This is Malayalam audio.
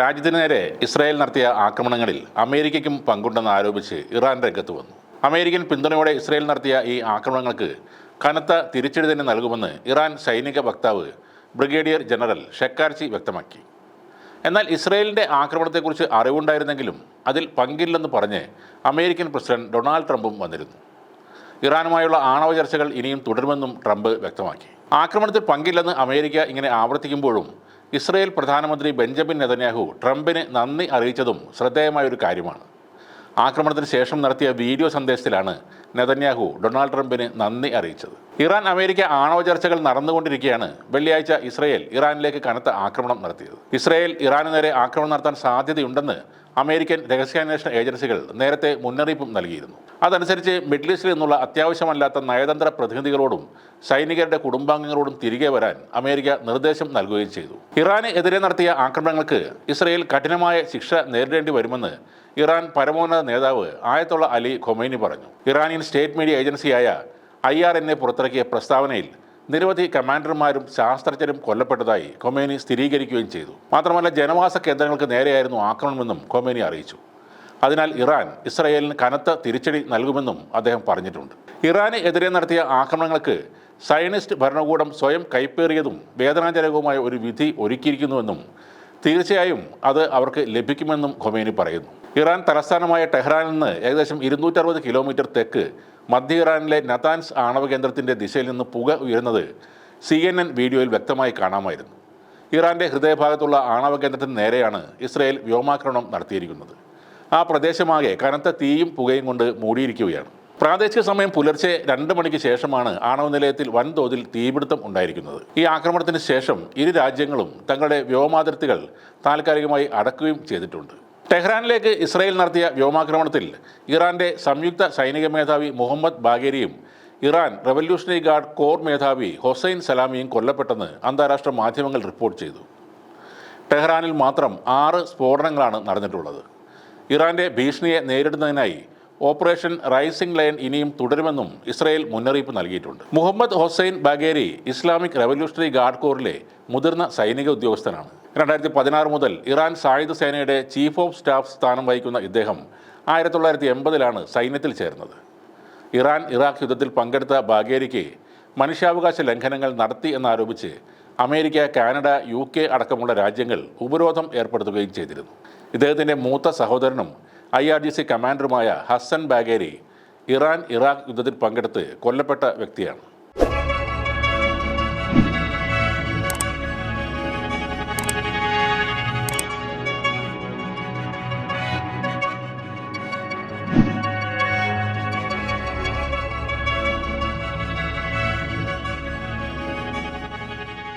രാജ്യത്തിന് നേരെ ഇസ്രായേൽ നടത്തിയ ആക്രമണങ്ങളിൽ അമേരിക്കയ്ക്കും പങ്കുണ്ടെന്ന് ആരോപിച്ച് ഇറാൻ രംഗത്ത് വന്നു. അമേരിക്കൻ പിന്തുണയോടെ ഇസ്രായേൽ നടത്തിയ ഈ ആക്രമണങ്ങൾക്ക് കനത്ത തിരിച്ചടി തന്നെ നൽകുമെന്ന് ഇറാൻ സൈനിക വക്താവ് ബ്രിഗേഡിയർ ജനറൽ ഷെക്കാർച്ചി വ്യക്തമാക്കി. എന്നാൽ ഇസ്രയേലിന്റെ ആക്രമണത്തെക്കുറിച്ച് അറിവുണ്ടായിരുന്നെങ്കിലും അതിൽ പങ്കില്ലെന്ന് പറഞ്ഞ് അമേരിക്കൻ പ്രസിഡന്റ് ഡൊണാൾഡ് ട്രംപും വന്നിരുന്നു. ഇറാനുമായുള്ള ആണവ ചർച്ചകൾ ഇനിയും തുടരുമെന്നും ട്രംപ് വ്യക്തമാക്കി. ആക്രമണത്തിൽ പങ്കില്ലെന്ന് അമേരിക്ക ഇങ്ങനെ ആവർത്തിക്കുമ്പോഴും ഇസ്രയേൽ പ്രധാനമന്ത്രി ബെഞ്ചമിൻ നെതന്യാഹു ട്രംപിന് നന്ദി അറിയിച്ചതും ശ്രദ്ധേയമായ ഒരു കാര്യമാണ്. ആക്രമണത്തിന് ശേഷം നടത്തിയ വീഡിയോ സന്ദേശത്തിലാണ് നെതന്യാഹു ഡൊണാൾഡ് ട്രംപിന് നന്ദി അറിയിച്ചത്. ഇറാൻ അമേരിക്ക ആണവ ചർച്ചകൾ നടന്നുകൊണ്ടിരിക്കുകയാണ്. വെള്ളിയാഴ്ച ഇസ്രയേൽ ഇറാനിലേക്ക് കനത്ത ആക്രമണം നടത്തിയത്. ഇസ്രയേൽ ഇറാന് നേരെ ആക്രമണം നടത്താൻ സാധ്യതയുണ്ടെന്ന് അമേരിക്കൻ രഹസ്യാന്വേഷണ ഏജൻസികൾ നേരത്തെ മുന്നറിയിപ്പും നൽകിയിരുന്നു. അതനുസരിച്ച് മിഡിൽ ഈസ്റ്റിൽ നിന്നുള്ള അത്യാവശ്യമല്ലാത്ത നയതന്ത്ര പ്രതിനിധികളോടും സൈനികരുടെ കുടുംബാംഗങ്ങളോടും തിരികെ വരാൻ അമേരിക്ക നിർദ്ദേശം നൽകുകയും ചെയ്തു. ഇറാന് എതിരെ നടത്തിയ ആക്രമണങ്ങൾക്ക് ഇസ്രയേൽ കഠിനമായ ശിക്ഷ നേരിടേണ്ടി വരുമെന്ന് ഇറാൻ പരമോന്നത നേതാവ് ആയത്തുള്ള അലി ഖൊമൈനി പറഞ്ഞു. ഇറാനിയൻ സ്റ്റേറ്റ് മീഡിയ ഏജൻസിയായ ഐ ആർ എന്നെ പുറത്തിറക്കിയ പ്രസ്താവനയിൽ നിരവധി കമാൻഡർമാരും ശാസ്ത്രജ്ഞരും കൊല്ലപ്പെട്ടതായി കൊമേനി സ്ഥിരീകരിക്കുകയും ചെയ്തു. മാത്രമല്ല ജനവാസ കേന്ദ്രങ്ങൾക്ക് നേരെയായിരുന്നു ആക്രമണമെന്നും കൊമേനി അറിയിച്ചു. അതിനാൽ ഇറാൻ ഇസ്രയേലിന് കനത്ത തിരിച്ചടി നൽകുമെന്നും അദ്ദേഹം പറഞ്ഞിട്ടുണ്ട്. ഇറാന് എതിരെ നടത്തിയ ആക്രമണങ്ങൾക്ക് സയനിസ്റ്റ് ഭരണകൂടം സ്വയം കൈപ്പേറിയതും വേദനാജനകവുമായ ഒരു വിധി ഒരുക്കിയിരിക്കുന്നുവെന്നും തീർച്ചയായും അത് അവർക്ക് ലഭിക്കുമെന്നും ഖൊമേനി പറയുന്നു. ഇറാൻ തലസ്ഥാനമായ ടെഹ്റാനിൽ നിന്ന് ഏകദേശം ഇരുന്നൂറ്ററുപത് കിലോമീറ്റർ തെക്ക് മധ്യ ഇറാനിലെ നതാൻസ് ആണവ കേന്ദ്രത്തിന്റെ ദിശയിൽ നിന്ന് പുക ഉയരുന്നത് സി എൻ എൻ വീഡിയോയിൽ വ്യക്തമായി കാണാമായിരുന്നു. ഇറാന്റെ ഹൃദയഭാഗത്തുള്ള ആണവ കേന്ദ്രത്തിന് നേരെയാണ് ഇസ്രയേൽ വ്യോമാക്രമണം നടത്തിയിരിക്കുന്നത്. ആ പ്രദേശമാകെ കനത്ത തീയും പുകയും കൊണ്ട് മൂടിയിരിക്കുകയാണ്. പ്രാദേശിക സമയം പുലർച്ചെ രണ്ട് മണിക്ക് ശേഷമാണ് ആണവ നിലയത്തിൽ വൻതോതിൽ തീപിടുത്തം ഉണ്ടായിരിക്കുന്നത്. ഈ ആക്രമണത്തിന് ശേഷം ഇരു രാജ്യങ്ങളും തങ്ങളുടെ വ്യോമാതിർത്തികൾ താൽക്കാലികമായി അടക്കുകയും ചെയ്തിട്ടുണ്ട്. ടെഹ്റാനിലേക്ക് ഇസ്രായേൽ നടത്തിയ വ്യോമാക്രമണത്തിൽ ഇറാന്റെ സംയുക്ത സൈനിക മേധാവി മുഹമ്മദ് ബാഗേരിയും ഇറാൻ റവല്യൂഷണറി ഗാർഡ് കോർ മേധാവി ഹൊസൈൻ സലാമിയും കൊല്ലപ്പെട്ടെന്ന് അന്താരാഷ്ട്ര മാധ്യമങ്ങൾ റിപ്പോർട്ട് ചെയ്തു. ടെഹ്റാനിൽ മാത്രം ആറ് സ്ഫോടനങ്ങളാണ് നടന്നിട്ടുള്ളത്. ഇറാന്റെ ഭീഷണിയെ നേരിടുന്നതിനായി ഓപ്പറേഷൻ റൈസിംഗ് ലൈൻ ഇനിയും തുടരുമെന്നും ഇസ്രായേൽ മുന്നറിയിപ്പ് നൽകിയിട്ടുണ്ട്. Mohammad Hossein Bagheri Islamic revolutionary guard കോറിലെ മുതിർന്ന സൈനിക ഉദ്യോഗസ്ഥനാണ്. രണ്ടായിരത്തി പതിനാറ് മുതൽ ഇറാൻ സായുധ സേനയുടെ ചീഫ് ഓഫ് സ്റ്റാഫ് സ്ഥാനം വഹിക്കുന്ന ഇദ്ദേഹം ആയിരത്തി തൊള്ളായിരത്തി എൺപതിലാണ് സൈന്യത്തിൽ ചേർന്നത്. ഇറാൻ ഇറാഖ് യുദ്ധത്തിൽ പങ്കെടുത്ത ബാഗേരിക്ക് മനുഷ്യാവകാശ ലംഘനങ്ങൾ നടത്തി എന്നാരോപിച്ച് അമേരിക്ക കാനഡ യു കെ അടക്കമുള്ള രാജ്യങ്ങൾ ഉപരോധം ഏർപ്പെടുത്തുകയും ചെയ്തിരുന്നു. ഇദ്ദേഹത്തിന്റെ മൂത്ത സഹോദരനും ഐ ആർ ജി സി കമാൻഡറുമായ ഹസ്സൻ ബാഗേരി ഇറാൻ ഇറാഖ് യുദ്ധത്തിൽ പങ്കെടുത്ത് കൊല്ലപ്പെട്ട വ്യക്തിയാണ്.